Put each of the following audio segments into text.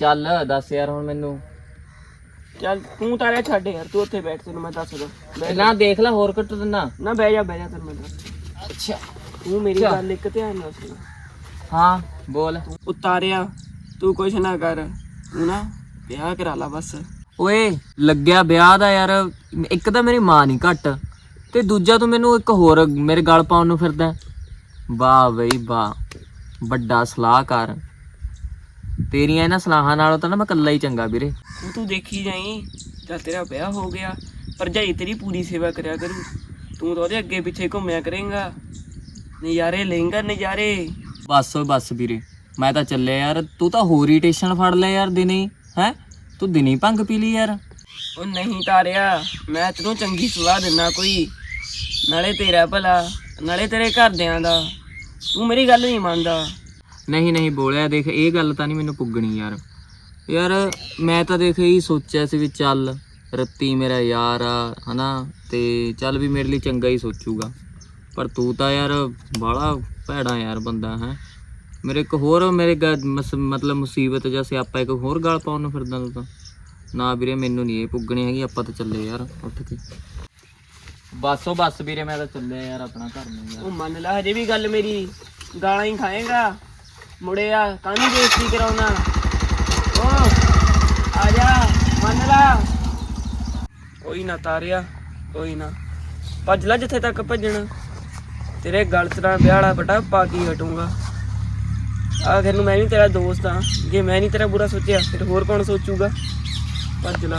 ਚੱਲ ਦੱਸ ਯਾਰ ਹੁਣ ਮੈਨੂੰ। ਚੱਲ ਤੂੰ ਤਾਰਿਆ ਛੱਡ ਯਾਰ ਤੂੰ ਉੱਥੇ ਬੈਠ ਤੈਨੂੰ ਮੈਂ ਦੱਸਦਾ। ਬਹਿ ਜਾ। ਨਾ ਦੇਖ ਲੈ ਹੋਰ ਕੱਟ ਦਿੰਨਾ ਨਾ ਬਹਿ ਜਾ ਬਹਿ ਜਾ ਤੈਨੂੰ ਮੈਂ ਦੱਸ। ਅੱਛਾ। ਤੂੰ ਮੇਰੀ ਚੱਲ। ਗੱਲ ਇੱਕ ਧਿਆਨ ਨਾਲ ਸੁਣ। ਹਾਂ ਬੋਲ। ਉਤਾਰਿਆ ਤੂੰ ਕੁਛ ਨਾ ਕਰ। ਤੂੰ ਨਾ ਵਿਆਹ ਕਰਾ ਲਾ ਬਸ। ਓਏ ਲੱਗਿਆ ਵਿਆਹ ਦਾ ਯਾਰ ਇੱਕ ਤਾਂ ਮੇਰੀ ਮਾਂ ਨਹੀਂ ਘੱਟ ਤੇ ਦੂਜਾ ਤੂੰ ਮੈਨੂੰ ਇੱਕ ਹੋਰ ਮੇਰੇ ਗਲ ਪਾਉਣ ਨੂੰ ਫਿਰਦਾ। ਵਾਹ ਬਈ ਵਾਹ ਵੱਡਾ ਸਲਾਹਕਾਰ। ਤੇਰੀਆਂ ਇਹਨਾਂ ਸਲਾਹਾਂ ਨਾਲੋਂ ਤਾਂ ਨਾ ਮੈਂ ਇਕੱਲਾ ਹੀ ਚੰਗਾ ਵੀਰੇ। ਤੂੰ ਤੂੰ ਦੇਖੀ ਜਾਈ ਜਦ ਤੇਰਾ ਵਿਆਹ ਹੋ ਗਿਆ ਭਰਜਾਈ ਤੇਰੀ ਪੂਰੀ ਸੇਵਾ ਕਰਿਆ ਕਰੂ। ਤੂੰ ਤਾਂ ਉਹਦੇ ਅੱਗੇ ਪਿੱਛੇ ਘੁੰਮਿਆ ਕਰੇਂਗਾ। ਨਜ਼ਾਰੇ ਲਏਂਗਾ ਨਜ਼ਾਰੇ। ਬਸ ਓਏ ਬਸ ਵੀਰੇ ਮੈਂ ਤਾਂ ਚੱਲਿਆ ਯਾਰ ਤੂੰ ਤਾਂ ਹੋਰ ਹੀ ਟੇਸ਼ਨ ਫੜ ਲਿਆ ਯਾਰ ਦਿਨੇ ਹੈ ਤੂੰ ਦਿਨੇ ਭੰਗ ਪੀ ਲਈ ਯਾਰ। ਉਹ ਨਹੀਂ ਤਾਰਿਆ ਮੈਂ ਤੈਨੂੰ ਚੰਗੀ ਸਲਾਹ ਦਿੰਨਾ ਕੋਈ। ਨਾਲੇ ਤੇਰਾ ਭਲਾ ਨਾਲੇ ਤੇਰੇ ਘਰਦਿਆਂ ਦਾ। ਤੂੰ ਮੇਰੀ ਗੱਲ ਨਹੀਂ ਮੰਨਦਾ। ਨਹੀਂ ਨਹੀਂ ਬੋਲਿਆ, ਦੇਖ, ਇਹ ਗੱਲ ਤਾਂ ਨਹੀਂ ਮੈਨੂੰ ਪੁੱਗਣੀ ਯਾਰ। ਯਾਰ, ਮੈਂ ਤਾਂ ਦੇਖ, ਇਹੀ ਸੋਚਿਆ ਸੀ ਵੀ ਚੱਲ, ਰੱਤੀ ਮੇਰਾ ਯਾਰ ਆ, ਹਨਾ, ਤੇ ਚੱਲ ਵੀ ਮੇਰੇ ਲਈ ਚੰਗਾ ਹੀ ਸੋਚੂਗਾ। ਪਰ ਤੂੰ ਤਾਂ ਯਾਰ ਬਾਹਲਾ ਭੈੜਾ ਯਾਰ ਬੰਦਾ, ਹੈ। ਮੇਰੇ ਇੱਕ ਹੋਰ, ਮੇਰੇ ਮਤਲਬ ਮੁਸੀਬਤ ਜਾਂ ਸਿਆਪਾ ਇੱਕ ਹੋਰ ਗਲ ਪਾਉਣ ਨੂੰ ਫਿਰਦਾ ਤੂੰ ਤਾਂ। ਨਾ ਵੀਰੇ, ਮੈਨੂੰ ਨਹੀਂ ਇਹ ਪੁੱਗਣੀ ਹੈਗੀ, ਆਪਾਂ ਤਾਂ ਚੱਲੇ ਯਾਰ, ਉੱਠ ਕੇ। ਬਸੋ ਬਸ ਵੀਰੇ, ਮੈਂ ਤਾਂ ਚੱਲਿਆ ਯਾਰ ਆਪਣਾ ਘਰ ਨੂੰ ਯਾਰ। ਉਹ ਮੰਨ ਲੈ, ਹਜੇ ਵੀ ਗੱਲ ਮੇਰੀ ਗਾਲਾਂ ਹੀ ਖਾਏਗਾ। ਮੁੜਿਆ ਕਾਹਨੂੰ ਬੇਇੱਜ਼ਤੀ ਕਰਾਉਣਾ। ਓ ਆ ਜਾ, ਮੰਨ ਲਾ। ਕੋਈ ਨਾ ਤਾਰਿਆ, ਕੋਈ ਨਾ। ਭੱਜ ਲੈ ਜਿੱਥੇ ਤੱਕ ਭੱਜਣਾ। ਤੇਰੇ ਗਲ 'ਚ ਵਿਆਹ ਵਾਲਾ ਬਟਾ ਪਾ ਕੇ ਹੀ ਹਟੂੰਗਾ। ਆਖਿਰ ਨੂੰ ਮੈਂ ਵੀ ਤੇਰਾ ਦੋਸਤ ਆ ਜੇ ਮੈਂ ਨਹੀਂ ਤੇਰਾ ਬੁਰਾ ਸੋਚਿਆ, ਫਿਰ ਹੋਰ ਕੌਣ ਸੋਚੂਗਾ? ਭੱਜ ਲੈ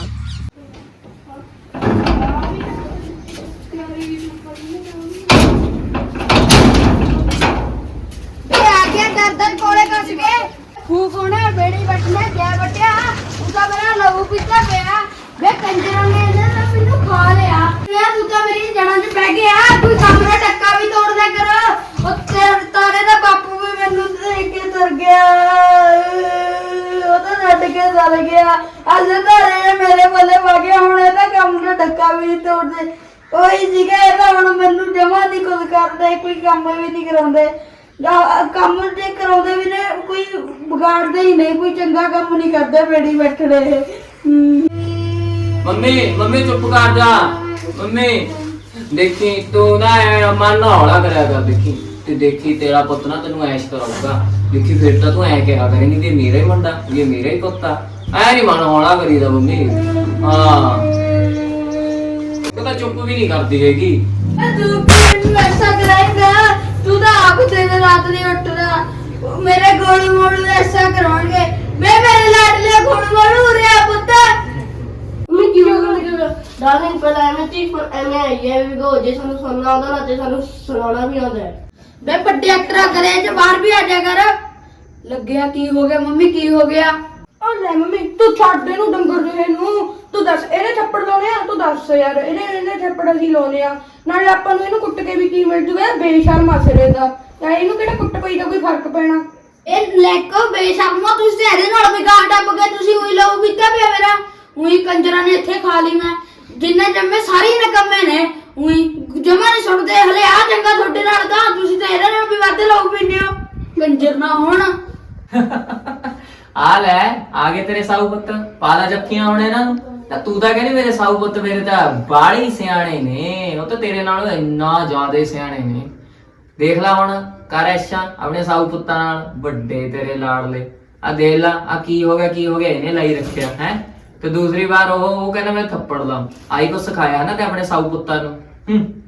ਇਹ ਆ ਗਿਆ ਦਰਦਰ ਕੋਲੇ ਕੱਸ ਕੇ ਖੂ ਕੋਣੇ ਬੇੜੀ ਬੱਟਨੇ ਗਿਆ ਬਟਿਆ ਉਹਦਾ ਮੇਰਾ ਲਹੂ ਪੀਤਾ ਪਿਆ ਵੇ ਕੰਜਰਾਂ ਨੇ ਇਹਨਾਂ ਨੇ ਮੈਨੂੰ ਖਾ ਲਿਆ ਯਾਰ ਤੂੰ ਤਾਂ ਮੇਰੀ ਜੜਾਂ 'ਚ ਬਹਿ ਗਿਆ ਕੋਈ ਸਾਹਮਣੇ ਟੱਕਾ ਵੀ ਤੋੜ ਦਿਆ ਕਰ ਉਹ ਤੇਰੇ ਤਾਰੇ ਦਾ ਬਾਪੂ ਵੀ ਮੈਨੂੰ ਦੇਖ ਕੇ ਤੁਰ ਗਿਆ ਉਹ ਤਾਂ ਛੱਡ ਕੇ ਚਲ ਗਿਆ ਅੱਜ ਤਾਰੇ ਮੇਰੇ ਬੱਲੇ ਵਾਗਿਆ ਹੁਣ ਇਹਦਾ ਕੰਮ ਦਾ ਟੱਕਾ ਵੀ ਨੀ ਤੋੜਦੇ। ਉਹੀ ਸੀਗਾ, ਇਹ ਤਾਂ ਹੁਣ ਮੈਨੂੰ ਜਮਾ ਨਹੀਂ ਕੁਝ ਕਰਦੇ, ਕੋਈ ਕੰਮ ਵੀ ਨਹੀਂ ਕਰਾਉਂਦੇ। ਜਾਂ ਕੰਮ ਤੇ ਕਰਾਉਂਦੇ ਵੀ ਨੇ, ਕੋਈ ਵਿਗਾੜਦੇ ਹੀ ਨਹੀਂ, ਕੋਈ ਚੰਗਾ ਕੰਮ ਨਹੀਂ ਕਰਦੇ ਬੇੜੀ ਬੈਠੜੇ ਮੰਮੀ ਮੰਮੀ ਚੁੱਪ ਕਰ ਜਾ। ਮੰਮੀ, ਦੇਖੀ, ਤੂੰ ਨਾ ਐ ਮਨ ਹੌਲਾ ਕਰਿਆ ਕਰ, ਦੇਖੀ। ਤੇ ਦੇਖੀ ਤੇਰਾ ਪੁੱਤ ਨਾ ਤੈਨੂੰ ਐਸ਼ ਕਰਾਊਗਾ। ਦੇਖੀ ਫਿਰ ਤਾਂ ਤੂੰ ਐ ਕਿਹਾ ਕਰੇਂਗੀ ਕਿ ਮੇਰਾ ਹੀ ਮੁੰਡਾ ਇਹ ਮੇਰਾ ਹੀ ਪੁੱਤ ਆ। ਐ ਨਹੀਂ ਮਨ ਹੌਲਾ ਕਰੀਦਾ ਮੰਮੀ। ਹਾਂ। ਤੂੰ ਤਾਂ ਚੁੱਪ ਵੀ ਨਹੀਂ ਕਰਦੀ ਹੈਗੀ। ਤੂੰ ਕਿਉਂ ਮੈਨੂੰ ਐਸਾ ਕਰਾਏਗਾ ਤੂੰ ਤਾਂ ਆਪ ਦਿਨ ਰਾਤ ਨਹੀਂ ਉੱਠਦਾ। ਮੇਰੇ ਗੋਲ ਮੋੜ ਐਸਾ ਕਰਾਉਣਗੇ। ਮੈਂ ਮੇਰੇ ਲਾਡਲੇ ਗੋਲ ਮੋੜ ਰਿਹਾ ਪੁੱਤ। ਮੈਂ ਕਿਉਂ ਕਰਦਾ ਡਾਰਲਿੰਗ ਪਹਿਲਾਂ ਐਵੇਂ ਤੀ ਹੁਣ ਐਵੇਂ ਆਈ ਹੈ ਵੀ ਗੋ ਜੇ ਸਾਨੂੰ ਸੁਣਨਾ ਆਉਂਦਾ ਨਾ ਤੇ ਸਾਨੂੰ ਸੁਣਾਉਣਾ ਵੀ ਆਉਂਦਾ ਹੈ। ਬੇ ਵੱਡੇ ਐਕਟਰ ਕਰੇ ਚ ਬਾਹਰ ਵੀ ਆ ਜਾ ਕਰ। ਲੱਗਿਆ ਕੀ ਹੋ ਗਿਆ ਮੰਮੀ ਕੀ ਹੋ ਗਿਆ? ਉਹ ਲੈ ਮੰਮੀ ਤੂੰ ਛੱਡ ਇਹਨੂੰ ਡੰਗਰ ਜਿਹੇ ਨੂੰ ਤੂੰ ਦੱਸ ਇਹਨੇ ਥੱਪੜ ਲਾਉਣੇ ਆ? ਤੂੰ ਦੱਸ ਯਾਰ ਇਹਨੇ ਇਹਨੇ ਥੱਪੜ ਅਸੀਂ ਲਾਉਣੇ ਆ। ਨਾਲੇ ਆਪਾਂ ਨੂੰ ਇਹਨੂੰ ਕੁੱਟ ਕੇ ਵੀ ਕੀ ਮਿਲ ਜੂਗਾ? ਬੇਸ਼ਰਮ ਆਸਰੇ ਦਾ। ਯਾਰ ਇਹਨੂੰ ਕਿਹੜਾ ਕੁੱਟ ਪਈ ਦਾ ਕੋਈ ਫ਼ਰਕ ਪੈਣਾ? ਇਹ ਲੈਕੋ ਬੇਸ਼ਰਮੋ ਤੁਸੀਂ ਇਹਦੇ ਨਾਲ ਵੀ ਗਾਂ ਟੱਪ ਗਏ ਤੁਸੀਂ ਉਹੀ ਲਹੂ ਪੀਤਾ ਪਿਆ ਮੇਰਾ। ਉਹੀ ਕੰਜਰਾਂ ਨੇ ਇੱਥੇ ਖਾ ਲਈ ਮੈਂ। ਜਿੰਨੇ ਜੰਮੇ ਸਾਰੇ ਨਕਮੇ ਨੇ। ਉਹੀ ਜਮਾ ਨਹੀਂ ਸੁਣਦੇ, ਹਲੇ ਆ ਚੰਗਾ ਤੁਹਾਡੇ ਨਾਲ ਤਾਂ, ਤੁਸੀਂ ਤਾਂ ਇਹਦੇ ਨਾਲ ਵੀ ਵੱਧ ਲਹੂ ਪੀਂਦੇ ਹੋ। ਕੰਜਰ ਨਾ ਹੋਣ। ਆ ਲੈ, ਆ ਗਏ ਤੇਰੇ ਸਾਊ ਪੁੱਤ ਪਾਲਾ ਜੱਫੀਆਂ ਹੁਣ ਇਹਨਾਂ ਤਾਂ ਤੂੰ ਤਾਂ ਕਹਿੰਦੀ ਮੇਰੇ ਸਾਊ ਪੁੱਤ ਮੇਰੇ ਤਾਂ ਬਾੜੀ ਸਿਆਣੇ ਨੇ, ਉਹ ਤਾਂ ਤੇਰੇ ਨਾਲੋਂ ਇੰਨਾ ਜ਼ਿਆਦਾ ਸਿਆਣੇ ਨੇ। ਦੇਖ ਲੈ ਹੁਣ, ਕਰ ਐਸ਼ਾ ਆਪਣੇ ਸਾਊ ਪੁੱਤਾਂ ਨਾਲ, ਵੱਡੇ ਤੇਰੇ ਲਾਡਲੇ। ਆ ਦੇਖ ਲਾ, ਆ ਕੀ ਹੋ ਗਿਆ, ਕੀ ਹੋ ਗਿਆ, ਇਹਨੇ ਲਾਈ ਰੱਖਿਆ, ਹੈ? ਤੇ ਦੂਸਰੀ ਵਾਰ ਉਹ ਉਹ ਕਹਿੰਦਾ ਮੈਂ ਥੱਪੜ ਲਾਂ ਆਈ ਕੋ ਸਿਖਾਇਆ ਨਾ ਤੇ ਆਪਣੇ ਸਾਊ ਪੁੱਤਾਂ ਨੂੰ। ਹੂੰ।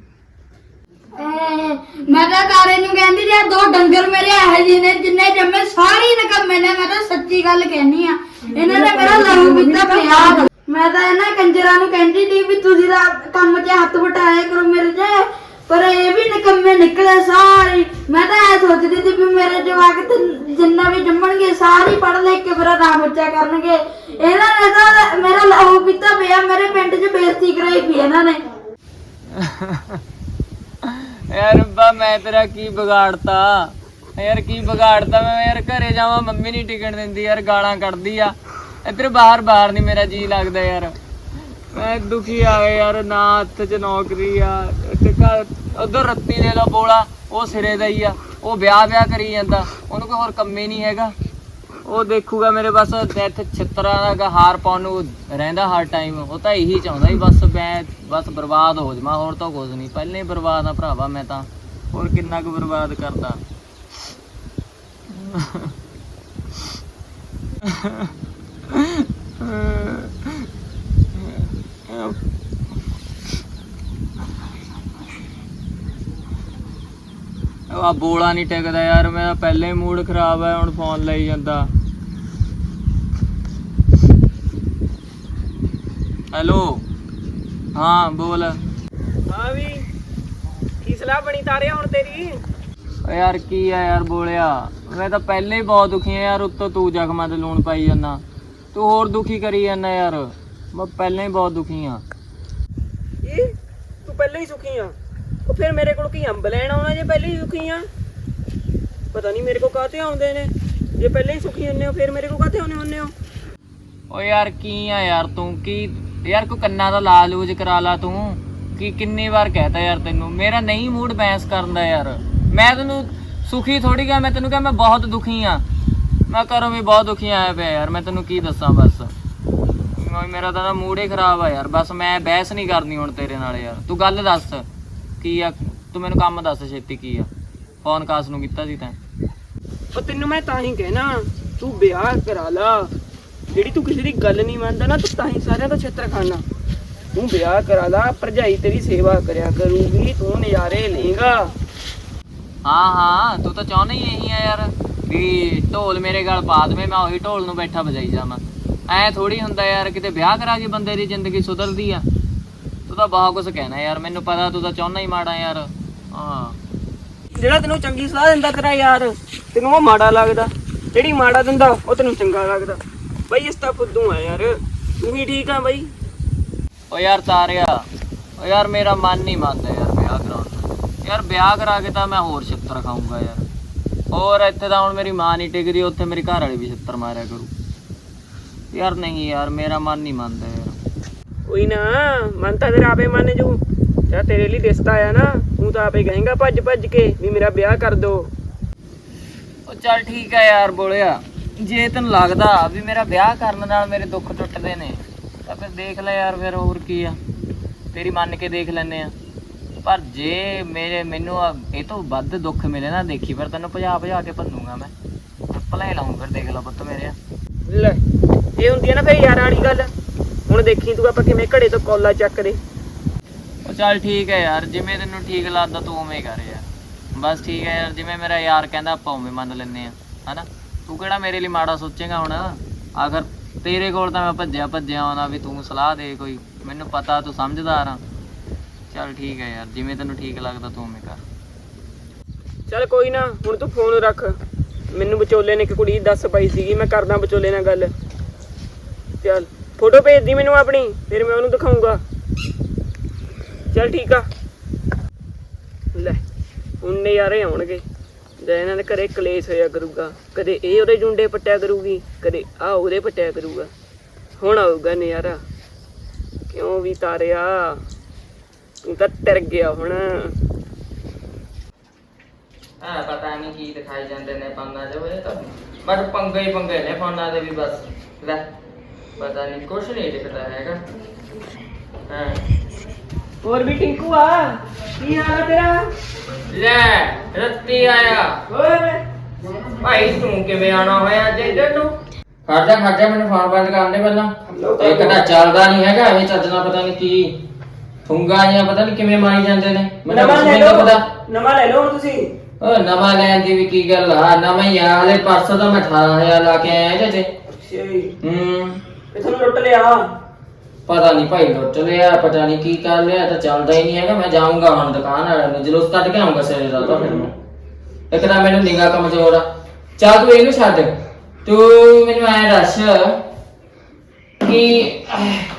ਮੈਂ ਤਾਂ ਕਾਰੇ ਨੂੰ ਕਹਿੰਦੀ ਜੇ ਦੋ ਡੰਗਰ ਮੇਰੇ ਇਹੋ ਜਿਹੇ ਨੇ ਜਿੰਨੇ ਜੰਮੇ, ਸਾਰੇ ਹੀ ਨਕਮੇ ਨੇ ਮੈਂ ਤਾਂ ਸੱਚੀ ਗੱਲ ਕਹਿਨੀ ਆ। ਇਹਨਾਂ ਨੇ ਮੇਰਾ ਲਹੂ ਪੀਤਾ ਪਿਆ ਮੈਂ ਤਾਂ ਇਹਨਾਂ ਕੰਜਰਾਂ ਨੂੰ ਕਹਿੰਦੀ ਸੀ ਵੀ ਤੁਸੀਂ ਦਾ ਕੰਮ 'ਚ ਹੱਥ ਵਟਾਇਆ ਕਰੋ ਮੇਰੇ 'ਚ ਪਰ ਇਹ ਵੀ ਨਕਮੇ ਨਿਕਲੇ ਸਾਰੇ। ਮੈਂ ਤਾਂ ਐ ਸੋਚਦੀ ਸੀ ਵੀ ਮੇਰੇ ਜਵਾਕ ਤੇ ਜਿੰਨਾ ਵੀ ਜੰਮਣਗੇ, ਸਾਰੇ ਪੜ੍ਹ ਲਿਖ ਕੇ ਮੇਰਾ ਨਾਮ ਉੱਚਾ ਕਰਨਗੇ। ਇਹਨਾਂ ਨੇ ਤਾਂ ਮੇਰਾ ਲਹੂ ਪੀਤਾ ਪਿਆ, ਮੇਰੇ ਪਿੰਡ 'ਚ ਬੇਇੱਜ਼ਤੀ ਕਰਾਈ ਪਈ ਇਹਨਾਂ ਨੇ। ਯਾਰ ਰੱਬਾ ਮੈਂ ਤੇਰਾ ਕੀ ਵਿਗਾੜਤਾ? ਯਾਰ ਕੀ ਵਿਗਾੜਤਾ? ਮੈਂ ਯਾਰ ਘਰੇ ਜਾਵਾਂ, ਮੰਮੀ ਨਹੀਂ ਟਿਕਣ ਦਿੰਦੀ, ਯਾਰ ਗਾਲਾਂ ਕੱਢਦੀ ਆ। ਇੱਧਰ ਬਾਹਰ ਬਾਹਰ ਨਹੀਂ ਮੇਰਾ ਜੀ ਲੱਗਦਾ ਯਾਰ। ਮੈਂ ਦੁਖੀ ਆ ਗਿਆ ਯਾਰ, ਨਾ ਹੱਥ 'ਚ ਨੌਕਰੀ ਆ ਤੇ ਘਰ, ਉਧਰ ਰੱਤੀ ਦੇ ਲੋ ਬੋਲਾ, ਉਹ ਸਿਰੇ ਦਾ ਹੀ ਆ। ਉਹ ਵਿਆਹ ਵਿਆਹ ਕਰੀ ਜਾਂਦਾ, ਉਹਨੂੰ ਕੋਈ ਹੋਰ ਕੰਮੇ ਨਹੀਂ ਹੈਗਾ। ਉਹ ਦੇਖੂਗਾ ਮੇਰੇ ਬਸ ਡੈਥ ਛਿੱਤਰਾਂ ਦਾ ਹਾਰ ਪਾਉਣ ਨੂੰ ਰਹਿੰਦਾ ਹਰ ਟਾਈਮ ਉਹ ਤਾਂ ਇਹੀ ਚਾਹੁੰਦਾ ਹੀ ਬਸ ਮੈਂ ਬਸ ਬਰਬਾਦ ਹੋ ਜਾਵਾਂ, ਹੋਰ ਤਾਂ ਕੁਝ ਨਹੀਂ। ਪਹਿਲੇ ਹੀ ਬਰਬਾਦ ਆ ਭਰਾਵਾ ਮੈਂ ਤਾਂ। ਹੋਰ ਕਿੰਨਾ ਕੁ ਬਰਬਾਦ ਕਰਦਾ। ਆ ਬੋਲਾ ਨਹੀਂ ਟਿਕਦਾ ਯਾਰ ਮੇਰਾ ਪਹਿਲੇ ਹੀ ਮੂਡ ਖਰਾਬ ਹੈ ਹੁਣ ਫੋਨ ਲਈ ਜਾਂਦਾ। ਹੈਲੋ ਹਾਂ ਬੋਲ। ਹਾਂ ਵੀ ਕੀ ਸਲਾਹ ਬਣੀ ਤਾਰਿਆ ਹੁਣ ਤੇਰੀ? ਓ ਯਾਰ ਕੀ ਆ ਯਾਰ ਬੋਲਿਆ? ਮੈਂ ਤਾਂ ਪਹਿਲੇ ਹੀ ਬਹੁਤ ਦੁਖੀ ਆ ਯਾਰ ਉੱਤੋਂ ਤੂੰ ਜ਼ਖਮਾਂ ਤੇ ਲੂਣ ਪਾਈ ਜਾਂਦਾ। ਤੂੰ ਹੋਰ ਦੁਖੀ ਕਰੀ ਜਾਂਦਾ ਯਾਰ। ਮੈਂ ਪਹਿਲਾਂ ਹੀ ਬਹੁਤ ਦੁਖੀ ਆ। ਇਹ ਤੂੰ ਪਹਿਲਾਂ ਹੀ ਸੁਖੀ ਆ। ਉਹ ਫਿਰ ਮੇਰੇ ਕੋਲ ਕੀ ਅੰਬ ਲੈਣ ਆਉਣਾ ਜੇ ਪਹਿਲਾਂ ਹੀ ਸੁਖੀ ਆ? ਪਤਾ ਨਹੀਂ ਮੇਰੇ ਕੋਲ ਕਾਹਤੇ ਆਉਂਦੇ ਨੇ। ਜੇ ਪਹਿਲਾਂ ਹੀ ਸੁਖੀ ਹੁੰਨੇ ਹੋ, ਫਿਰ ਮੇਰੇ ਕੋਲ ਕਾਹਤੇ ਆਉਣੇ ਹੁੰਨੇ ਹੋ? ਓ ਯਾਰ ਕੀ ਆ ਯਾਰ ਤੂੰ? ਕੀ ਯਾਰ ਕੋ ਕੰਨਾਂ ਦਾ ਲਾਲ ਲੂਜ ਕਰਾ ਲਾ ਤੂੰ? ਕੀ ਕਿੰਨੀ ਵਾਰ ਕਹਿਤਾ ਯਾਰ ਤੈਨੂੰ? ਮੇਰਾ ਨਹੀਂ ਮੂਡ ਬੈਂਸ ਕਰਨ ਦਾ ਯਾਰ। ਮੈਂ ਤੈਨੂੰ ਸੁਖੀ ਥੋੜੀ ਗਿਆ ਮੈਂ ਤੈਨੂੰ ਕਿਹਾ ਮੈਂ ਬਹੁਤ ਦੁਖੀ ਆ। ਮੈਂ ਘਰੋਂ ਵੀ ਬਹੁਤ ਦੁਖੀ ਆਇਆ ਪਿਆ ਯਾਰ, ਮੈਂ ਤੈਨੂੰ ਕੀ ਦੱਸਾਂ ਬਸ। ਮੇਰਾ ਤਾਂ ਮੂਡ ਹੀ ਖਰਾਬ ਆ ਯਾਰ। ਬਸ ਮੈਂ ਬਹਿਸ ਨਹੀਂ ਕਰਨੀ ਹੁਣ ਤੇਰੇ ਨਾਲ ਯਾਰ। ਤੂੰ ਗੱਲ ਦੱਸ। ਕੀ ਆ? ਤੂੰ ਮੈਨੂੰ ਕੰਮ ਦੱਸ ਛੇਤੀ ਕੀ ਆ? ਫੋਨ ਕਾਸ ਨੂੰ ਕੀਤਾ ਸੀ ਤੈਂ? ਉਹ ਤੈਨੂੰ ਮੈਂ ਤਾਂ ਹੀ ਕਹਿਣਾ ਤੂੰ ਵਿਆਹ ਕਰਾ ਲਾ। ਜਿਹੜੀ ਤੂੰ ਕਿਸੇ ਦੀ ਗੱਲ ਨਹੀਂ ਮੰਨਦਾ ਨਾ ਤੂੰ ਤਾਂ ਹੀ ਸਾਰਿਆਂ ਤੋਂ ਛੇਤਰ ਖਾਣਾ ਤੂੰ ਵਿਆਹ ਕਰਾ ਲਾ ਭਰਜਾਈ ਤੇਰੀ ਸੇਵਾ ਕਰਿਆ ਕਰੂਗੀ ਤੂੰ ਨਜ਼ਾਰੇ ਲਏਗਾ। ਹਾਂ ਹਾਂ ਤੂੰ ਤਾਂ ਚਾਹੁੰਦਾ ਹੀ ਇਹੀ ਆ ਯਾਰ ਵੀ ਢੋਲ ਮੇਰੇ ਗਲ ਪਾ ਦੇਵੇਂ ਮੈਂ ਉਹੀ ਢੋਲ ਨੂੰ ਬੈਠਾ ਵਜਾਈ ਜਾਵਾਂ। ਐ ਥੋੜੀ ਹੁੰਦਾ ਯਾਰ ਕਿਤੇ ਵਿਆਹ ਕਰਾ ਕੇ ਬੰਦੇ ਦੀ ਜ਼ਿੰਦਗੀ ਸੁਧਰਦੀ ਆ। ਤੂੰ ਤਾਂ ਬਹੁਤ ਕੁਝ ਕਹਿਣਾ ਯਾਰ, ਮੈਨੂੰ ਪਤਾ ਤੂੰ ਤਾਂ ਚਾਹੁੰਦਾ ਹੀ ਮਾੜਾ ਯਾਰ। ਹਾਂ। ਜਿਹੜਾ ਤੈਨੂੰ ਚੰਗੀ ਸਲਾਹ ਦਿੰਦਾ ਤੇਰਾ ਯਾਰ, ਤੈਨੂੰ ਉਹ ਮਾੜਾ ਲੱਗਦਾ। ਜਿਹੜੀ ਮਾੜਾ ਦਿੰਦਾ, ਉਹ ਤੈਨੂੰ ਚੰਗਾ ਲੱਗਦਾ। ਬਈ ਇਸ ਤਾਂ ਫੁੱਦੂ ਆ ਯਾਰ। ਤੂੰ ਵੀ ਠੀਕ ਆ ਬਈ। ਓ ਯਾਰ ਤਾਰਿਆ, ਓ ਯਾਰ ਮੇਰਾ ਮਨ ਨਹੀਂ ਮੰਨਦਾ ਯਾਰ ਵਿਆਹ ਕਰਾਉਣ ਨੂੰ ਯਾਰ ਵਿਆਹ ਕਰਾ ਕੇ ਤਾਂ ਮੈਂ ਹੋਰ ਛਿੱਤਰ ਖਾਊਂਗਾ ਯਾਰ। ਹੋਰ ਇੱਥੇ ਤਾਂ ਹੁਣ ਮੇਰੀ ਮਾਂ ਨਹੀਂ ਟਿਕਦੀ, ਉੱਥੇ ਮੇਰੀ ਘਰ ਵਾਲੀ ਵੀ ਛਿੱਤਰ ਮਾਰਿਆ ਕਰੂ। ਯਾਰ ਨਹੀਂ ਯਾਰ, ਮੇਰਾ ਮਨ ਨਹੀਂ ਮੰਨਦਾ ਯਾਰ। ਕੋਈ ਨਾ ਮਨ ਤਾਂ ਤੇਰਾ ਆਪੇ ਮੰਨ ਜੂ। ਜਾਂ ਤੇਰੇ ਲਈ ਰਿਸ਼ਤਾ ਆਇਆ ਨਾ ਤੂੰ ਤਾਂ ਆਪੇ ਕਹੇਂਗਾ ਭੱਜ ਭੱਜ ਕੇ ਵੀ ਮੇਰਾ ਵਿਆਹ ਕਰ ਦੋ। ਉਹ ਚੱਲ ਠੀਕ ਹੈ ਯਾਰ ਬੋਲਿਆ। ਜੇ ਤੈਨੂੰ ਲੱਗਦਾ ਵੀ ਮੇਰਾ ਵਿਆਹ ਕਰਨ ਨਾਲ ਮੇਰੇ ਦੁੱਖ ਟੁੱਟਦੇ ਨੇ ਤਾਂ ਫਿਰ ਦੇਖ ਲੈ ਯਾਰ ਫਿਰ ਹੋਰ ਕੀ ਆ। ਤੇਰੀ ਮੰਨ ਕੇ ਦੇਖ ਲੈਨੇ ਆ। ਪਰ ਜੇ ਮੇਰੇ ਮੈਨੂੰ ਆ- ਇਹ ਤੋਂ ਵੱਧ ਦੁੱਖ ਮਿਲੇ ਨਾ ਦੇਖੀ ਫਿਰ ਤੈਨੂੰ ਭਜਾ ਭਜਾ ਕੇ ਭੰਨੂਗਾ ਮੈਂ। ਭਲੇ ਲਾਉਂ ਫਿਰ ਦੇਖ ਲੈ ਪੁੱਤ ਮੇਰੇ। ਲੈ ਇਹ ਹੁੰਦੀ ਆ ਨਾ ਫੇਰ ਯਾਰਾਂ ਵਾਲੀ ਗੱਲ। ਹੁਣ ਦੇਖੀ ਤੂੰ ਆਪਾਂ ਕਿਵੇਂ ਘੜੇ ਤੋਂ ਕੋਲਾ ਚੱਕਦੇ ਉਹ ਚੱਲ ਠੀਕ ਹੈ ਯਾਰ ਜਿਵੇਂ ਤੈਨੂੰ ਠੀਕ ਲੱਗਦਾ ਤੂੰ ਉਵੇਂ ਕਰ ਯਾਰ। ਬਸ ਠੀਕ ਹੈ ਯਾਰ ਜਿਵੇਂ ਮੇਰਾ ਯਾਰ ਕਹਿੰਦਾ ਆਪਾਂ ਉਵੇਂ ਮੰਨ ਲੈਨੇ ਆ ਹਨਾ? ਤੂੰ ਕਿਹੜਾ ਮੇਰੇ ਲਈ ਮਾੜਾ ਸੋਚੇਗਾ ਹੁਣ? ਆਖਰ ਤੇਰੇ ਕੋਲ ਤਾਂ ਮੈਂ ਭੱਜਿਆ ਭੱਜਿਆ ਆਉਣਾ ਵੀ ਤੂੰ ਸਲਾਹ ਦੇ ਕੋਈ ਮੈਨੂੰ ਪਤਾ ਤੂੰ ਸਮਝਦਾਰ ਆ। ਚੱਲ ਠੀਕ ਹੈ ਯਾਰ ਜਿਵੇਂ ਤੈਨੂੰ ਠੀਕ ਲੱਗਦਾ ਤੂੰ ਉਵੇਂ ਕਰ। ਚੱਲ ਕੋਈ ਨਾ ਹੁਣ ਤੂੰ ਫੋਨ ਰੱਖ। ਮੈਨੂੰ ਵਿਚੋਲੇ ਨੇ ਇੱਕ ਕੁੜੀ ਦੱਸ ਪਾਈ ਸੀਗੀ ਮੈਂ ਕਰਦਾ ਵਿਚੋਲੇ ਨਾਲ ਗੱਲ। ਚੱਲ। ਫੋਟੋ ਭੇਜ ਦੀ ਮੈਨੂੰ ਆਪਣੀ, ਫਿਰ ਮੈਂ ਉਹਨੂੰ ਦਿਖਾਉਂਗਾ ਚੱਲ ਠੀਕ ਆ। ਲੈ ਹੁਣ ਨਜ਼ਾਰੇ ਆਉਣਗੇ। ਜੇ ਇਹਨਾਂ ਦੇ ਘਰੇ ਕਲੇਸ਼ ਹੋਇਆ ਕਰੂਗਾ। ਕਦੇ ਇਹ ਉਹਦੇ ਜੁੰਡੇ ਪੱਟਿਆ ਕਰੂਗੀ, ਕਦੇ ਆ ਉਹਦੇ ਪੱਟਿਆ ਕਰੂਗਾ। ਹੁਣ ਆਊਗਾ ਨਜ਼ਾਰਾ। ਕਿਉਂ ਵੀ ਤਾਰਿਆ? ਤੂੰ ਤਾਂ ਟਰ ਗਿਆ ਹੁਣ। ਹਾਂ ਪਤਾ ਨਹੀਂ ਕੀ ਦਿਖਾਈ ਜਾਂਦੇ ਨੇ ਪੰਨਾ ਜੋ ਇਹ ਤਾਂ ਬਸ ਪੰਗੇ ਹੀ ਪੰਗੇ ਨੇ ਫੋਨਾਂ ਦੇ ਵੀ ਬਸ। ਲੈ। ਪਤਾ ਨਹੀਂ ਕੁਛ ਨਹੀਂ ਦਿਖਦਾ ਹੈਗਾ। ਹਾਂ। ਹੋਰ ਵੀ ਟਿੰਕੂ ਆ? ਕੀ ਹਾਲ ਆ ਤੇਰਾ? ਲੈ ਰੱਤੀ ਆਇਆ। ਹੋਰ? ਭਾਈ ਤੂੰ ਕਿਵੇਂ ਆਣਾ ਹੋਇਆ ਅੱਜ ਇੱਧਰ ਨੂੰ? ਖਰਚਾ ਖਰਚਾ ਮੈਨੂੰ ਫੋਨ ਬੰਦ ਕਰਨ ਦੇ ਪਹਿਲਾਂ। ਇੱਕ ਤਾਂ ਚੱਲਦਾ ਨਹੀਂ ਹੈਗਾ ਇਹ ਚੱਜਣਾ ਪਤਾ ਨਹੀਂ ਕੀ ਠੁੰਗਾ ਜਾਂ ਪਤਾ ਨਹੀਂ ਕਿਵੇਂ ਮਾਰੀ ਜਾਂਦੇ ਨੇ। ਮੈਨੂੰ ਨਵਾਂ ਕੁਛ ਲੈ ਨਹੀਂ ਲਓ। ਪਤਾ। ਨਵਾਂ ਲੈ ਲਓ ਹੁਣ ਤੁਸੀਂ। ਓ ਨਵਾਂ ਲੈਣ ਦੀ ਵੀ ਕੀ ਗੱਲ ਆ? ਨਵਾਂ ਹੀ ਆ ਹਲੇ ਪਰਸੋਂ ਤਾਂ ਮੈਂ 18000 ਲਾ ਕੇ ਆਇਆ ਚਾਚੇ ਅੱਛਾ ਜੀ। ਹੂੰ। ਤੁਹਾਨੂੰ ਲੁੱਟ ਲਿਆ। ਪਤਾ ਨਹੀਂ ਭਾਈ ਲੁੱਟ ਲਿਆ ਪਤਾ ਨਹੀਂ ਕੀ ਕਰ ਲਿਆ ਤਾਂ ਚੱਲਦਾ ਹੀ ਨਹੀਂ ਹੈਗਾ। ਮੈਂ ਜਾਊਂਗਾ ਹੁਣ ਦੁਕਾਨ ਵਾਲੇ ਨੂੰ ਜਲੂਸ ਕੱਢ ਕੇ ਆਉਂਗਾ ਸਵੇਰੇ ਰਾਤ ਫਿਰ ਮੈਂ ਇੱਕ ਤਾਂ ਮੈਨੂੰ ਨਿਗਾ ਕਮਜ਼ੋਰ ਆ। ਚੱਲ ਤੂੰ ਇਹਨੂੰ ਛੱਡ। ਤੂੰ ਮੈਨੂੰ ਐ ਦੱਸ ਕਿ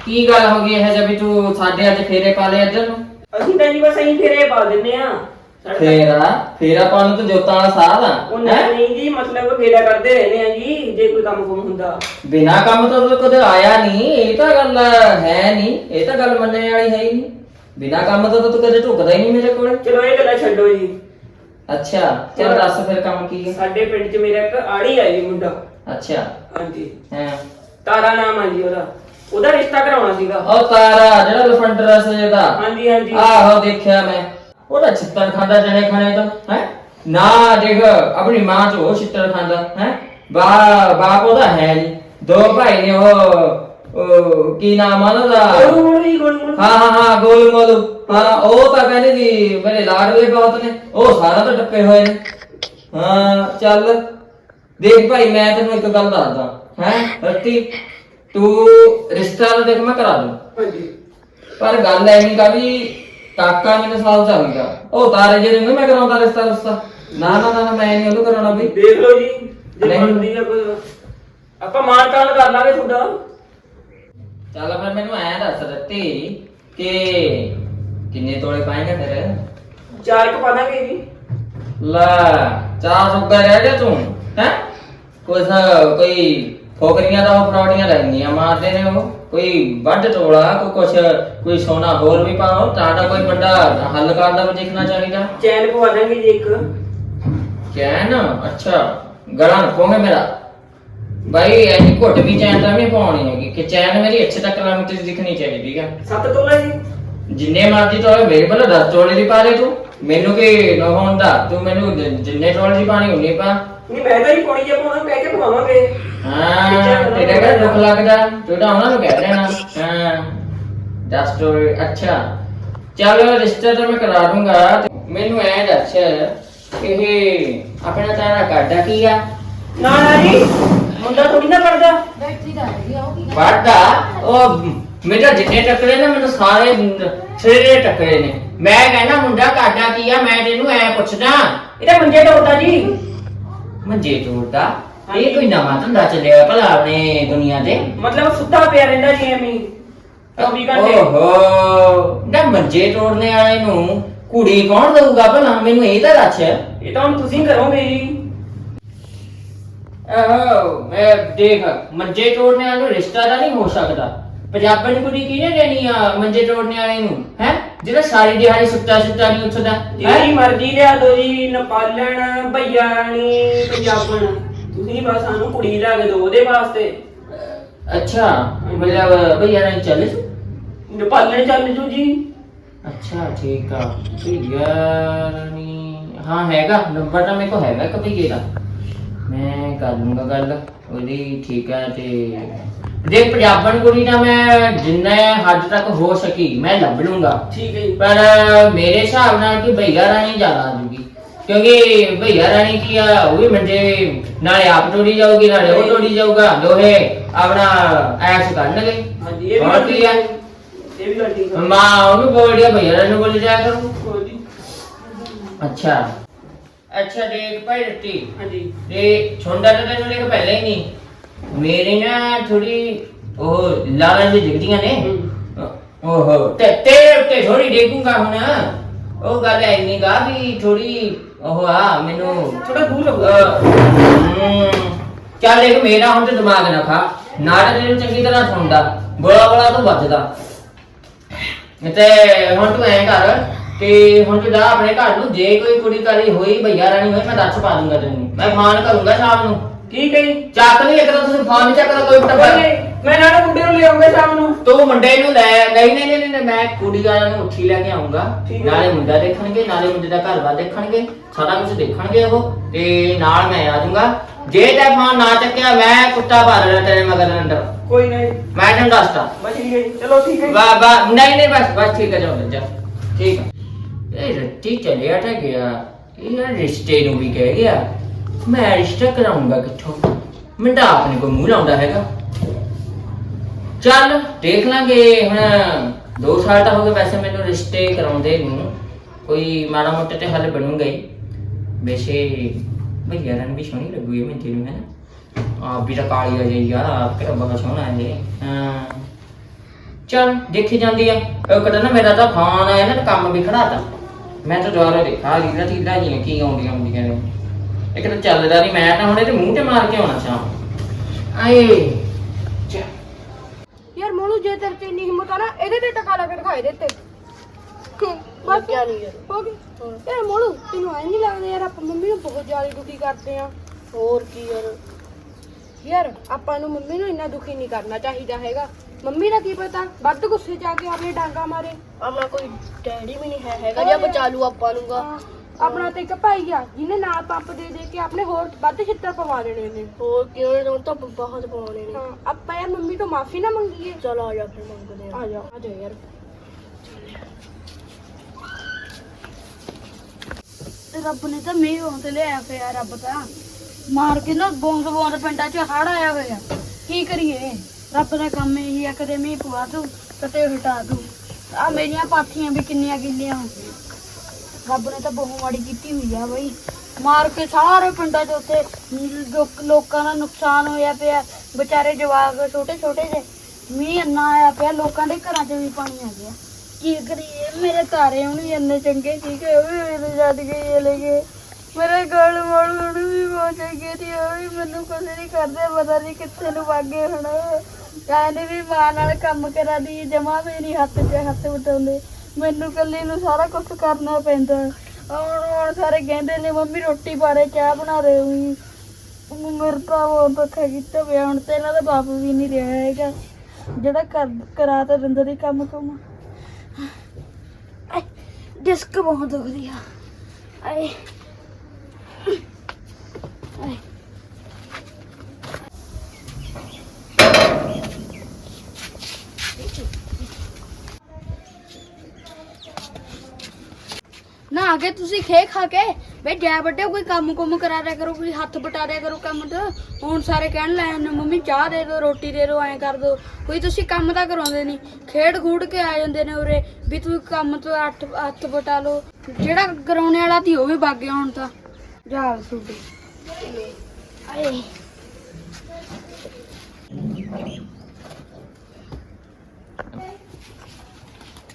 ਕੀ ਗੱਲ ਹੋ ਗਈ ਹੈ ਜਦ ਵੀ ਤੂੰ ਸਾਡੇ ਅੱਜ ਫੇਰੇ ਪਾ ਲਏ ਇੱਧਰ ਨੂੰ? ਅਸੀਂ ਤਾਂ ਜੀ ਬਸ ਅਸੀਂ ਫੇਰੇ ਪਾ ਦਿੰਨੇ ਆ। ਫੇਰਾ ਫੇਰਾ ਪਾਉਣ ਨੂੰ ਤਾਂ ਜੋਤਾਂ ਵਾਲਾ ਸਾਧ ਆ ਹੈਂ? ਨਹੀਂ ਜੀ ਮਤਲਬ ਫੇਰਾ ਕਰਦੇ ਰਹਿੰਦੇ ਆ ਜੀ ਜੇ ਕੋਈ ਕੰਮ ਕੁਮ ਹੁੰਦਾ। ਬਿਨਾ ਕੰਮ ਤੋਂ ਤਾਂ ਕਦੇ ਆਇਆ ਨਹੀਂ ਇਹ ਤਾਂ ਗੱਲ ਹੈ ਨਹੀਂ ਇਹ ਤਾਂ ਗੱਲ ਮੰਨਣ ਵਾਲੀ ਹੈ ਹੀ ਨਹੀਂ। ਬਿਨਾ ਕੰਮ ਤੋਂ ਤਾਂ ਤੂੰ ਕਦੇ ਢੁਕਦਾ ਹੀ ਨਹੀਂ ਮੇਰੇ ਕੋਲ। ਚਲੋ ਇਹ ਗੱਲਾਂ ਛੱਡੋ ਜੀ। ਅੱਛਾ ਚੱਲ ਦੱਸ ਫਿਰ ਕੰਮ ਕੀ ਹੈ? ਸਾਡੇ ਪਿੰਡ 'ਚ ਮੇਰਾ ਇੱਕ ਆੜੀ ਆ ਜੀ ਮੁੰਡਾ। ਅੱਛਾ। ਹਾਂਜੀ। ਹਾਂ। ਤਾਰਾ ਨਾਮ ਆ ਜੀ ਉਹਦਾ। ਉਹਦਾ ਰਿਸ਼ਤਾ ਕਰਾਉਣਾ ਸੀਗਾ। ਉਹ ਤਾਰਾ ਜਿਹੜਾ ਲਫੰਡਰ ਸੀ ਦਾ। ਹਾਂਜੀ ਹਾਂਜੀ। ਆਹੋ ਦੇਖਿਆ ਮੈਂ। ਉਹਦਾ ਛਿੱਤਰ ਖਾਂਦਾ ਜਣੇ ਖਾਣੇ ਤਾਂ ਹੈ? ਨਾ ਦੇਖ ਆਪਣੀ ਮਾਂ ਤੋਂ ਛਿੱਤਰ ਖਾਂਦਾ ਹੈ? ਬਾ ਬਾਪ ਉਹਦਾ ਹੈ ਨਹੀਂ। ਦੋ ਭਾਈ ਨੇ ਉਹ ਉਹ ਕੀ ਨਾਮ ਆ ਉਹਦਾ? ਜੀ ਹਾਂ ਹਾਂ ਹਾਂ ਗੋਲ ਮੋਲੂ ਹਾਂ ਉਹ ਤਾਂ ਕਹਿੰਦੇ ਸੀ ਮੇਰੇ ਲਾਡਲੇ ਬਹੁਤ ਨੇ। ਉਹ ਸਾਰਾ ਤਾਂ ਟੱਪੇ ਹੋਏ ਨੇ। ਹਾਂ ਚੱਲ। ਦੇਖ ਭਾਈ ਮੈਂ ਤੈਨੂੰ ਇੱਕ ਗੱਲ ਦੱਸਦਾ ਹੈ? ਰੱਤੀ ਤੂੰ ਰਿਸ਼ਤਾ ਤਾਂ ਦੇਖ ਮੈਂ ਕਰਾ ਦੂੰ। ਪਰ ਗੱਲ ਐਵੇਂ ਕਾ ਵੀ ਕਾਕਾ ਮੈਨੂੰ ਸਾਲ ਚਾਹੀਦਾ ਉਹ ਤਾਰੇ ਜਿਹੜੇ ਨੂੰ ਮੈਂ ਕਰਾਉਂਦਾ ਰਿਸ਼ਤਾ ਰੁਸ਼ਤਾ। ਨਾ ਨਾ ਨਾ ਨਾ, ਮੈਂ ਨਹੀਂ ਉਹਨੂੰ ਕਰਾਉਣਾ ਵੀ। ਦੇਖ ਲਓ ਜੀ ਜੇ ਨਹੀਂ। ਬਣਦੀ ਆ ਕੋਈ ਆਪਾਂ ਮਾਨ ਤਾਨ ਕਰ ਲਾਂਗੇ ਤੁਹਾਡਾ। ਚੱਲ ਫਿਰ ਮੈਨੂੰ ਐਂ ਦੱਸ ਦਿੱਤੀ ਕਿ ਕਿੰਨੇ ਤੋਲੇ ਪਾਏਗਾ ਫਿਰ ਚਾਰ ਕ ਪਾਣਾਗੇ ਜੀ। ਲੈ ਚਾਰ ਸੁੱਕਾ ਰਹਿ ਗਿਆ ਤੂੰ ਹੈ? ਕੁਛ ਕੋਈ ਫੋਕਰੀਆਂ ਦਾ ਉਹ ਫਰੌਡੀਆਂ ਰਹਿੰਦੀਆਂ ਮਾਰਦੇ ਨੇ ਉਹ। ਕੋਈ ਵੱਡ ਟੋਲਾ ਕੋਈ ਕੁਛ ਕੋਈ ਸੋਨਾ ਹੋਰ ਵੀ ਪਾਓ ਤਾਂ ਤਾਂ ਕੋਈ ਵੱਡਾ ਹੱਲ ਕਰਦਾ ਵੀ ਦੇਖਣਾ ਚਾਹੀਦਾ। ਚੈਨ ਪਵਾ ਦਾਂਗੇ ਜੀ ਇੱਕ। ਚੈਨ? ਅੱਛਾ ਗਲਾ ਨਪੋਗੇ ਮੇਰਾ। ਭਾਈ ਐਨੀ ਘੁੱਟ ਵੀ ਚੈਨ ਤਾਂ ਨਹੀਂ ਪਾਉਣੀ ਹੈਗੀ ਕਿ ਚੈਨ ਮੇਰੀ ਅੱਛੇ ਤੱਕ ਕਿਲੋਮੀਟਰ ਦਿਖਣੀ ਚਾਹੀਦੀ ਠੀਕ ਹੈ ਸੱਤ ਤੋਲਾ ਜੀ। ਜਿੰਨੇ ਮਰਜ਼ੀ ਤੋਲੇ ਮੇਰੇ ਕੋਲ 10 ਤੋਲੇ ਦੀ ਪਾ ਦੇ ਤੂੰ। ਮੈਨੂੰ ਕੀ ਨਾ ਹੁੰਦਾ ਤੂੰ ਮੈਨੂੰ ਜਿੰਨੇ ਤੋਲੇ ਦੀ ਪਾਣੀ ਉਨੀ ਪਾ। ਨਹੀਂ ਮੈਂ ਤਾਂ ਹੀ ਪਾਉਣੀ ਜੇ ਪਾਉਣਾ ਕਹਿ ਕੇ ਪਵਾਵਾਂਗੇ। ਹਾਂ ਤੇਰੇ ਘਰ ਦੁੱਖ ਲੱਗਦਾ ਤੂੰ ਤਾਂ ਉਹਨਾਂ ਨੂੰ ਕਹਿ ਦੇਣਾ। ਹਾਂ 10 ਤੋਲੇ ਅੱਛਾ। ਚੱਲ ਰਿਸ਼ਤਾ ਤਾਂ ਮੈਂ ਕਰਾ ਦੂੰਗਾ। ਤੇ ਮੈਨੂੰ ਐ ਦੱਸ ਇਹ ਆਪਣਾ ਤਾਰਾ ਕਾਡਾ ਕੀ ਆ? ਨਾ ਨਾ ਜੀ ਮੁੰਡਾ ਥੋੜੀ ਨਾ ਕਰਦਾ ਬੈਠੀ ਦਾ ਹੈਗੀ ਆ, ਉਹ ਕੀ ਕਰਦੀ? ਵਾਦਾ ਉਹ ਮੇਰਾ ਜਿੰਨੇ ਟੱਕਰੇ ਨੇ ਮੈਨੂੰ ਸਾਰੇ ਸਿਰੇ ਟੱਕਰੇ ਨੇ। ਮੈਂ ਕਹਿੰਦਾ ਮੁੰਡਾ ਕਾਡਾ ਕੀ ਆ? ਮੈਂ ਤੈਨੂੰ ਐ ਪੁੱਛਦਾ। ਇਹਦਾ ਮੰਜੇ ਟੋਟਾ ਜੀ। ਮੰਜੇ ਤੋੜਦਾ ਇਹ ਕੋਈ ਨਵਾਂ ਧੰਦਾ ਚੱਲਿਆ ਭਲਾ ਆਪਣੇ ਦੁਨੀਆ ਤੇ। ਮਤਲਬ ਸੁੱਤਾ ਪਿਆ ਰਹਿੰਦਾ ਜੀ ਐਵੇਂ ਹੀ। 24 ਘੰਟੇ। ਓਹੋ। ਨਾ ਮੰਜੇ ਤੋੜਨੇ ਵਾਲੇ ਨੂੰ ਕੁੜੀ ਕੌਣ ਦਊਗਾ ਭਲਾ? ਮੈਨੂੰ ਇਹ ਤਾਂ ਦੱਸ। ਇਹ ਤਾਂ ਹੁਣ ਤੁਸੀਂ ਕਰੋਗੇ ਜੀ। ਆਹੋ ਮੈਂ ਦੇਖ ਮੰਜੇ ਤੋੜਨੇ ਵਾਲੇ ਨੂੰ ਰਿਸ਼ਤਾ ਤਾਂ ਨਹੀਂ ਹੋ ਸਕਦਾ। ਪੰਜਾਬਣ ਕੁੜੀ ਕਿਹਨੇ ਦੇਣੀ ਆ ਮੰਜੇ ਤੋੜਨੇ ਵਾਲੇ ਨੂੰ ਹੈ? ਜਿਹੜਾ ਸਾਰੀ ਦਿਹਾੜੀ ਸੁੱਤਾ ਸੁੱਤਾ ਨਹੀਂ ਉੱਠਦਾ ਜਿਹੜੀ? ਮਰਜ਼ੀ ਲਿਆ ਦੋ ਜੀ ਨੇਪਾਲਣ ਭਈਆਣੀ ਪੰਜਾਬਣ। ਤੁਸੀਂ ਬਸ ਸਾਨੂੰ ਕੁੜੀ ਲਿਆ ਕੇ ਦਿਓ ਉਹਦੇ ਵਾਸਤੇ। ਅੱਛਾ ਮਤਲਬ ਭਈਆ ਚੱਲ ਜੂ? ਨੇਪਾਲਣ ਚੱਲ ਜੂ ਜੀ। ਅੱਛਾ ਠੀਕ ਆ। ਭਈਆ ਨਹੀਂ ਹਾਂ ਹੈਗਾ। ਨੰਬਰ ਤਾਂ ਮੇਰੇ ਕੋਲ ਹੈਗਾ ਇੱਕ ਭਈਏ ਦਾ ਮੈਂ ਕਰ ਲੂੰਗਾ ਗੱਲ। ਉਹਦੀ ਠੀਕ ਹੈ ਤੇ ਜੇ ਪੰਜਾਬਣ ਕੁੜੀ ਦਾ ਮੈਂ ਜਿੰਨਾ ਹੱਦ ਤੱਕ ਹੋ ਸਕੀ ਮੈਂ ਲੱਭ ਲੂੰਗਾ। ਠੀਕ ਹੈ ਜੀ। ਪਰ ਮੇਰੇ ਹਿਸਾਬ ਨਾਲ ਕਿ ਭਈਆ ਰਾਣੀ ਜ਼ਿਆਦਾ ਆ ਜੂਗੀ। ਕਿਉਂਕਿ ਭਈਆ ਰਾਣੀ ਕੀ ਆ ਉਹ ਵੀ ਮੰਜੇ ਨਾਲੇ ਆਪ ਤੋੜੀ ਜਾਊਗੀ ਨਾਲੇ ਉਹ ਤੋੜੀ ਜਾਊਗਾ ਦੋਹੇ ਆਪਣਾ ਐਸ਼ ਕਰਨਗੇ। ਹਾਂਜੀ ਇਹ ਵੀ ਹੋਰ ਗੱਲ ਕੀ ਆ? ਇਹ ਵੀ ਗੱਲ ਠੀਕ ਹੈ। ਮਾਂ ਉਹਨੂੰ ਬੋਲ ਰਿਹਾ ਭਈਆ ਰਾਣੀ ਨੂੰ ਬੋਲੀ ਜਾਇਆ ਕਰੂ। ਹੋਰ ਜੀ? ਅੱਛਾ। ਅੱਛਾ ਦੇਖ ਭਾਈ ਰੱਤੀ। ਹਾਂਜੀ। ਤੇ ਛੋਂਦਾ ਤਾਂ ਤੈਨੂੰ ਦੇਖ ਪਹਿਲਾਂ ਹੀ ਨਹੀਂ। ਮੇਰੀ ਨਾ ਥੋੜੀ ਉਹ ਲਾਲਾਂ ਜਿਹੀ ਦਿਖਦੀਆਂ ਨੇ। ਓਹੋ। ਤੇ ਤੇਰੇ ਉੱਤੇ ਥੋੜੀ ਡੇਗੂਗਾ ਹੁਣ। ਉਹ ਗੱਲ ਐ ਨਹੀਂ ਗਾ ਵੀ ਥੋੜੀ ਉਹ ਆ ਮੈਨੂੰ ਥੋੜਾ ਦੂਰ ਚੱਲ ਦੇਖ ਮੇਰਾ ਹੁਣ ਤੇ ਦਿਮਾਗ ਨਾ ਖਾ। ਨਾਟਕ ਤੈਨੂੰ ਚੰਗੀ ਤਰ੍ਹਾਂ ਸੁਣਦਾ। ਬੋਲਾ ਬੋਲਾ ਤੂੰ ਵੱਜਦਾ। ਤੇ ਹੁਣ ਤੂੰ ਐਂ ਕਰ ਤੇ ਹੁਣ ਤੂੰ ਜਾ ਆਪਣੇ ਘਰ ਨੂੰ ਜੇ ਕੋਈ ਕੁੜੀ ਕਾਲੀ ਹੋਈ ਭਈਆ ਰਾਣੀ ਹੋਈ ਮੈਂ ਦੱਸ ਪਾ ਦੂੰਗਾ ਤੈਨੂੰ। ਮੈਂ ਫੋਨ ਕਰੂੰਗਾ ਸ਼ਾਮ ਨੂੰ। ਠੀਕ ਹੈ ਜੀ ਚੱਕ ਨਹੀਂ ਇੱਕ ਤਾਂ ਤੁਸੀਂ ਫੋਨ ਨਹੀਂ ਚੱਕਦਾ ਕੋਈ ਕੋਈ ਟੱਬਰ ਨਹੀਂ, ਮੈਂ ਨਾਲ ਮੁੰਡੇ ਨੂੰ ਲਿਆਉਂਗਾ ਸ਼ਾਮ ਨੂੰ। ਤੂੰ ਮੁੰਡੇ ਨੂੰ ਲੈ ਨਹੀਂ ਨਹੀਂ ਨਹੀਂ ਨਹੀਂ, ਮੈਂ ਕੁੜੀ ਵਾਲਿਆਂ ਨੂੰ ਉੱਠੀ ਲੈ ਕੇ ਆਉਂਗਾ ਠੀਕ ਹੈ। ਨਾਲੇ ਮੁੰਡਾ ਦੇਖਣਗੇ ਨਾਲੇ ਮੁੰਡੇ ਦਾ ਘਰ ਬਾਰ ਦੇਖਣਗੇ ਸਾਰਾ ਕੁਝ ਦੇਖਣਗੇ ਉਹ ਤੇ ਨਾਲ ਮੈਂ ਆ ਜਾਊਂਗਾ। ਜੇ ਤੇ ਫੋਨ ਨਾ ਚੱਕਿਆ ਮੈਂ ਕੁੱਤਾ ਭਰ ਰਿਹਾ ਤੇਰੇ ਮਗਰ ਅੰਦਰ। ਕੋਈ ਨਹੀਂ। ਮੈਂ ਤੈਨੂੰ ਦੱਸਦਾ। ਬਸ ਠੀਕ ਹੈ ਜੀ ਚਲੋ ਠੀਕ ਹੈ ਜੀ। ਵਾ ਵਾ ਨਹੀਂ ਨਹੀਂ ਬਸ ਬਸ ਠੀਕ ਹੈ ਚਲੋ ਜਾ ਠੀਕ ਹੈ। ਇਹ ਰੱਤੀ ਚਲਿਆ ਤਾਂ ਗਿਆ। ਇਹ ਨਾ ਰਿਸ਼ਤੇ ਨੂੰ ਵੀ ਕਹਿ ਗਿਆ। ਮੈਂ ਰਿਸ਼ਤਾ ਕਰਾਉਂਗਾ ਕਿੱਥੋਂ? ਮੈਂ ਆਪਣੇ ਕੋਲ ਮੂੰਹ ਲਾਉਂਦਾ ਹੈਗਾ। ਚੱਲ, ਦੇਖ ਲਾਂਗੇ। ਹੁਣ 2 ਸਾਲ ਤਾਂ ਹੋ ਗਏ ਵੈਸੇ ਮੈਨੂੰ ਰਿਸ਼ਤੇ ਕਰਾਉਂਦੇ ਨੂੰ। ਕੋਈ ਮਾੜਾ ਮੋਟਾ ਤੇ ਹੱਲ ਬਣੂਗਾ ਹੀ। ਵੈਸੇ ਭਈਆ ਰਨ ਵੀ ਸੋਹਣੀ ਲੱਗੂਗੀ ਮੈਂ ਤੈਨੂੰ ਹੈ ਨਾ ਆਪ ਵੀ ਤਾਂ ਕਾਲੀ ਆ ਜਾਈ ਆ, ਆਪ ਕਿਹੜਾ ਬੜਾ ਸੋਹਣਾ ਹੈ ਇਹ। ਹਾਂ। ਚਲ, ਦੇਖੀ ਜਾਂਦੀ ਆ। ਉਹ ਕਹਿੰਦਾ ਨਾ ਮੇਰਾ ਤਾਂ ਫੋਨ ਆਇਆ ਨਾ ਕੰਮ ਵੀ ਖੜਾਤਾ ਮੈਂ ਤਾਂ ਦੁਆਰਾ ਦੇਖਾ ਲੀਲਾ ਤੀਲਾ ਨਹੀਂ ਕੀ ਆਉਂਦੀਆਂ ਹੁੰਦੀਆਂ ਨੇ। ਇੱਕ ਤਾਂ ਚੱਲਦਾ ਨਹੀਂ ਮੈਂ ਤਾਂ ਹੁਣ ਇਹਦੇ ਮੂੰਹ ਤੇ ਮਾਰ ਕੇ ਆਉਣਾ ਚਾਹਾਂ। ਆਏ। ਚਾ ਯਾਰ ਮੋਨੂ ਜੇ ਤੇਰੇ ਚ ਇੰਨੀ ਹਿੰਮਤ ਆ ਨਾ ਇਹਦੇ ਤੇ ਟਕਾ ਲਾ ਕੇ ਦਿਖਾਈ ਦੇ ਤੇ। ਬਸ। ਕੀ ਨਹੀਂ ਯਾਰ। ਹੋ ਗਈ। ਯਾਰ ਮੋਨੂ ਤੈਨੂੰ ਐ ਨਹੀਂ ਲੱਗਦਾ ਯਾਰ ਆਪਾਂ ਮੰਮੀ ਨੂੰ ਬਹੁਤ ਜ਼ਿਆਦਾ ਦੁਖੀ ਕਰਦੇ ਆ? ਹੋਰ ਕੀ ਯਾਰ। ਯਾਰ ਆਪਾਂ ਨੂੰ ਮੰਮੀ ਨੂੰ ਇੰਨਾ ਦੁਖੀ ਨਹੀਂ ਕਰਨਾ ਚਾਹੀਦਾ ਹੈਗਾ। ਮੰਮੀ ਦਾ ਕੀ ਪਤਾ? ਵੱਧ ਗੁੱਸੇ ਚ ਆ ਕੇ ਆਪਣੇ ਡਾਂਗਾ ਮਾਰੇ। ਆਪਣਾ ਕੋਈ ਡੈਡੀ ਵੀ ਨਹੀਂ ਹੈ ਹੈਗਾ ਜਾਂ ਬਚਾ ਲੂ ਆਪਾਂ ਨੂੰ ਗਾ। ਹਾਂ, ਆਪਣਾ ਤੇ ਇੱਕ ਭਾਈ ਆ ਜਿਹਨੇ ਨਾਲ ਪੰਪ ਦੇ ਦੇ ਕੇ ਆਪਣੇ ਹੋਰ ਵੱਧ ਛਿੱਤਰ ਪਵਾ ਦੇਣੇ ਨੇ। ਹੋਰ ਕਿਉਂ ਨੇ ਤਾਂ ਬਹੁਤ ਪਾਉਣੇ ਨੇ। ਹਾਂ ਆਪਾਂ ਯਾਰ ਮੰਮੀ ਤੋਂ ਮਾਫੀ ਨਾ ਮੰਗੀਏ। ਚਲ ਆ ਜਾ ਫਿਰ ਮੰਗਦੇ ਆ। ਆ ਜਾ ਆ ਜਾ ਯਾਰ। ਰੱਬ ਨੇ ਤਾਂ ਮੀਂਹ ਹੋਣ ਤੇ ਲਿਆਇਆ ਪਿਆ ਰੱਬ ਤਾਂ। ਮਾਰ ਕੇ ਨਾ ਬੋਂਦ ਬੋਂਦ ਪਿੰਡਾਂ 'ਚ ਹੜ ਆਇਆ ਹੋਇਆ। ਕੀ ਕਰੀਏ? ਰੱਬ ਦਾ ਕੰਮ ਇਹੀ ਆ ਕਦੇ ਮੀਂਹ ਪਵਾ ਦੂ ਕਦੇ ਹਟਾ ਦੂ ਆ ਮੇਰੀਆਂ ਪਾਥੀਆਂ ਵੀ ਕਿੰਨੀਆਂ ਗਿੱਲੀਆਂ ਹੋ ਗਈਆਂ। ਰੱਬ ਨੇ ਤਾਂ ਬਹੁਤ ਮਾੜੀ ਕੀਤੀ ਹੋਈ ਆ ਬਈ। ਮਾਰ ਕੇ ਸਾਰੇ ਪਿੰਡਾਂ 'ਚ ਉੱਥੇ ਲੋਕ- ਲੋਕਾਂ ਦਾ ਨੁਕਸਾਨ ਹੋਇਆ ਪਿਆ। ਵਿਚਾਰੇ ਜਵਾਕ ਛੋਟੇ ਛੋਟੇ ਜਿਹੇ। ਮੀਂਹ ਇੰਨਾ ਆਇਆ ਪਿਆ, ਲੋਕਾਂ ਦੇ ਘਰਾਂ 'ਚ ਵੀ ਪਾਣੀ ਆ ਗਿਆ। ਕੀ ਕਰੀਏ? ਮੇਰੇ ਤਾਰੇ ਹੁਣ ਵੀ ਇੰਨੇ ਚੰਗੇ ਸੀਗੇ, ਉਹ ਵੀ ਮੇਰੇ ਜਦ ਗਏ ਲੈ ਗਏ। ਮੇਰੇ ਗਲ ਮੋੜ ਹੁਣ ਵੀ ਬਹੁਤ ਚੰਗੇ ਸੀ, ਉਹ ਵੀ ਮੈਨੂੰ ਕੁਝ ਨਹੀਂ ਕਰਦੇ, ਪਤਾ ਨਹੀਂ ਕਿੱਥੇ ਨੂੰ ਵਾਗੇ ਹੁਣ। ਕਹਿੰਦੇ ਵੀ ਮਾਂ ਨਾਲ ਕੰਮ ਕਰਾ ਦੀ ਜਮਾ ਵੀ ਨਹੀਂ ਹੱਥ 'ਚ, ਹੱਥ ਵਟਾਉਂਦੇ। ਮੈਨੂੰ ਇਕੱਲੀ ਨੂੰ ਸਾਰਾ ਕੁਝ ਕਰਨਾ ਪੈਂਦਾ। ਹੁਣ ਹੁਣ ਸਾਰੇ ਕਹਿੰਦੇ ਨੇ, ਮੰਮੀ ਰੋਟੀ ਬਾਰੇ ਕਿਆ ਬਣਾ ਰਹੇ ਹੋਈ ਮੇਰੇ ਤਾਂ ਬਹੁਤ ਧੱਕਾ ਕੀਤਾ ਪਿਆ, ਹੁਣ ਤੇ ਇਹਨਾਂ ਦਾ ਬਾਪ ਵੀ ਨਹੀਂ ਰਿਹਾ ਹੈਗਾ। ਜਿਹੜਾ ਕਰ, ਕਰਾ ਤਾਂ ਦਿੰਦਾ ਦੀ ਕੰਮ ਕੰਮ। ਡਿਸਕ ਬਹੁਤ ਦੁਖਦੀ ਆ। ਆਏ ਆਏ। ਨਾ ਆ ਕੇ ਤੁਸੀਂ ਖੇ ਖਾ ਕੇ ਬਈ ਜੈ ਵੱਡੇ ਕੋਈ ਕੰਮ ਕੁਮ ਕਰਾ ਦਿਆ ਕਰੋ ਕੋਈ ਹੱਥ ਬਟਾ ਦਿਆ ਕਰੋ ਕੰਮ ਤੇ। ਹੁਣ ਸਾਰੇ ਕਹਿਣ ਲੈ ਨੇ ਮੰਮੀ ਚਾਹ ਦੇ ਦਿਓ ਰੋਟੀ ਦੇ ਦਿਓ ਐਂ ਕਰ ਦਿਓ। ਕੋਈ ਤੁਸੀਂ ਕੰਮ ਤਾਂ ਕਰਾਉਂਦੇ ਨਹੀਂ। ਖੇਡ ਖੂਡ ਕੇ ਆ ਜਾਂਦੇ ਨੇ ਉਰੇ ਵੀ ਤੁਸੀਂ ਕੰਮ ਤੋਂ ਹੱਥ ਹੱਥ ਬਟਾ ਲਓ। ਜਿਹੜਾ ਕਰਾਉਣੇ ਵਾਲਾ ਸੀ ਉਹ ਵੀ ਵਗ ਗਿਆ ਹੁਣ ਤਾਂ। ਜਾ ਸੁੱਡੀ ਆਏ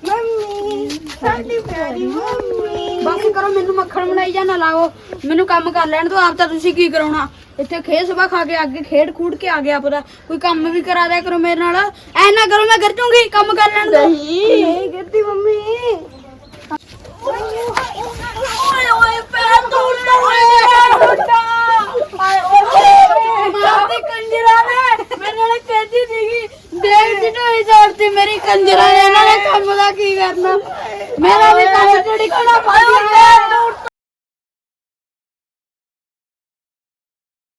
ਮੰਮੀ ਸਾਡੀ ਪਿਆਰੀ ਮੰਮੀ। ਬਸ ਕਰੋ ਮੈਨੂੰ ਮੱਖਣ ਬਣਾਈ ਜਾਂ ਨਾ ਲਾਓ। ਮੈਨੂੰ ਕੰਮ ਕਰ ਲੈਣ ਦਿਓ ਆਪ ਤਾਂ ਤੁਸੀਂ ਕੀ ਕਰਾਉਣਾ? ਇੱਥੇ ਖੇ ਸਵਾ ਖਾ ਕੇ ਅੱਗੇ ਖੇਡ ਖੂਡ ਕੇ ਆ ਗਿਆ ਪਤਾ ਕੋਈ ਕੰਮ ਵੀ ਕਰਾ ਦਿਆ ਕਰੋ ਮੇਰੇ ਨਾਲ। ਐ ਨਾ ਕਰੋ ਮੈਂ ਕਰ ਜੂੰਗੀ ਕੰਮ ਕਰ ਲੈਣ ਦਿਓ। ਨਹੀਂ ਕਰਦੀ ਮੰਮੀ। ਓਏ ਓਏ ਪੈਰ ਟੁੱਟਾ ਓਏ ਟੁੱਟਾ ਆਏ ਓਏ। ਮਾਰਦੇ ਕੰਜਰਾ ਨੇ। ਮੇਰੇ ਨਾਲ ਕਹਿੰਦੀ ਸੀਗੀ ਦੇਖ ਜਿੱਟੋਈ ਜੋੜਤੀ ਮੇਰੀ ਕੰਜਰਾ ਨੇ ਇਹਨਾਂ ਨੇ ਕੰਮ ਦਾ ਕੀ ਕਰਨਾ? ਮੇਰਾ ਵੀ ਕੰਮ ਕੋਣਾ ਪਾਇਆ